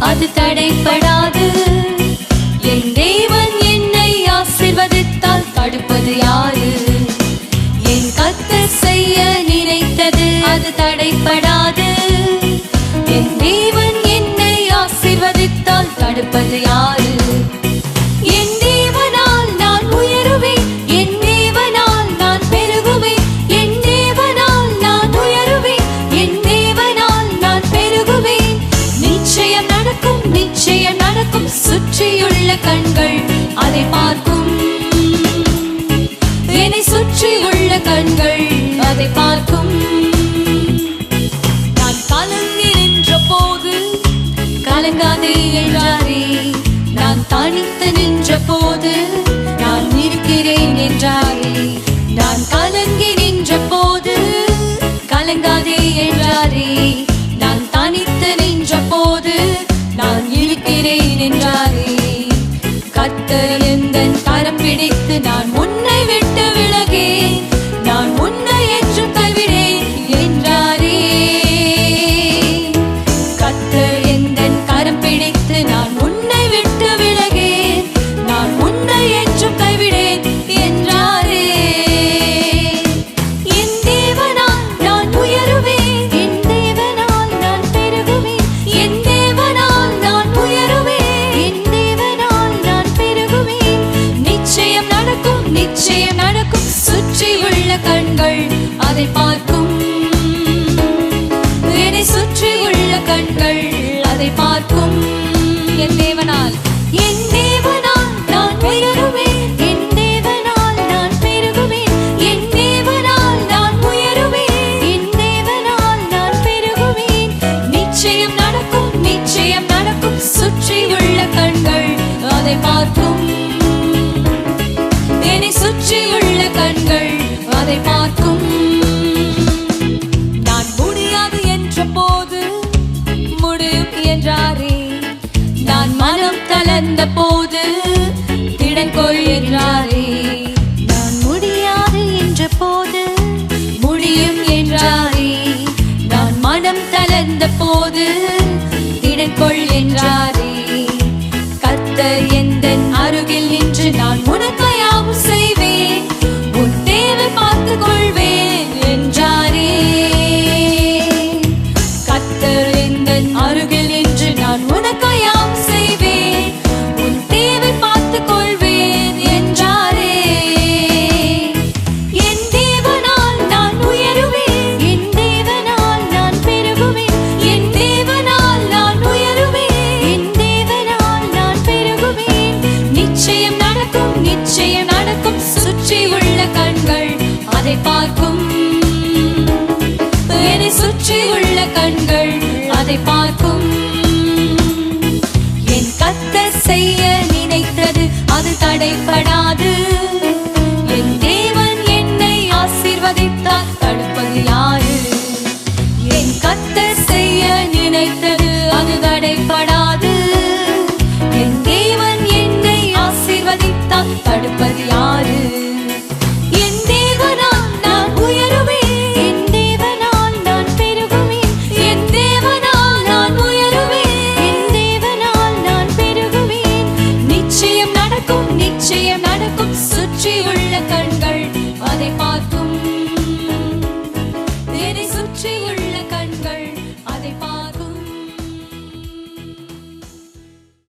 அது தடைப்படாது. என் தேவன் என்னை ஆசிர்வதித்தால் தடுப்பது யாரு? என் கத்த செய்ய நினைத்தது அது தடைப்படாது. கலங்காதே என்றாரே. நான் தனித்து நின்ற போது நான் இருக்கிறேன் என்றாரே. நான் கலங்கி நின்ற போது கலங்காதே என்றாரே. நான் தனித்து நின்ற போது நான் இருக்கிறேன் என்றாரே. கத்தர் எந்த கரம் பிடித்து நான் உன்னை விட்டு விலகேன். நான் உன்னை அதை பார்க்கும் என் தேவனால். என் தேவனால் நான் உயருவேன். என் தேவனால் நான் பெருகுவேன். என் தேவனால் நான் உயருவேன். என் தேவனால் நான் பெருகுவேன். நிச்சயம் நடக்கும் நிச்சயம் நடக்கும். சுற்றி உள்ள கண்கள் அதை பார்க்கும். என்னை சுற்றி உள்ள கண்கள் அதை பார்க்கும். என்றாரே. நான் மனம் தளர்ந்த போது திடன் கொள்கின்றாரே நான் முடியாது என்ற போது முடியும் என்றாரே. நான் மனம் தளர்ந்த போது திடன் கொள் பார்க்கும். என்னை சுற்றி உள்ள கண்கள் அதை பார்க்கும்.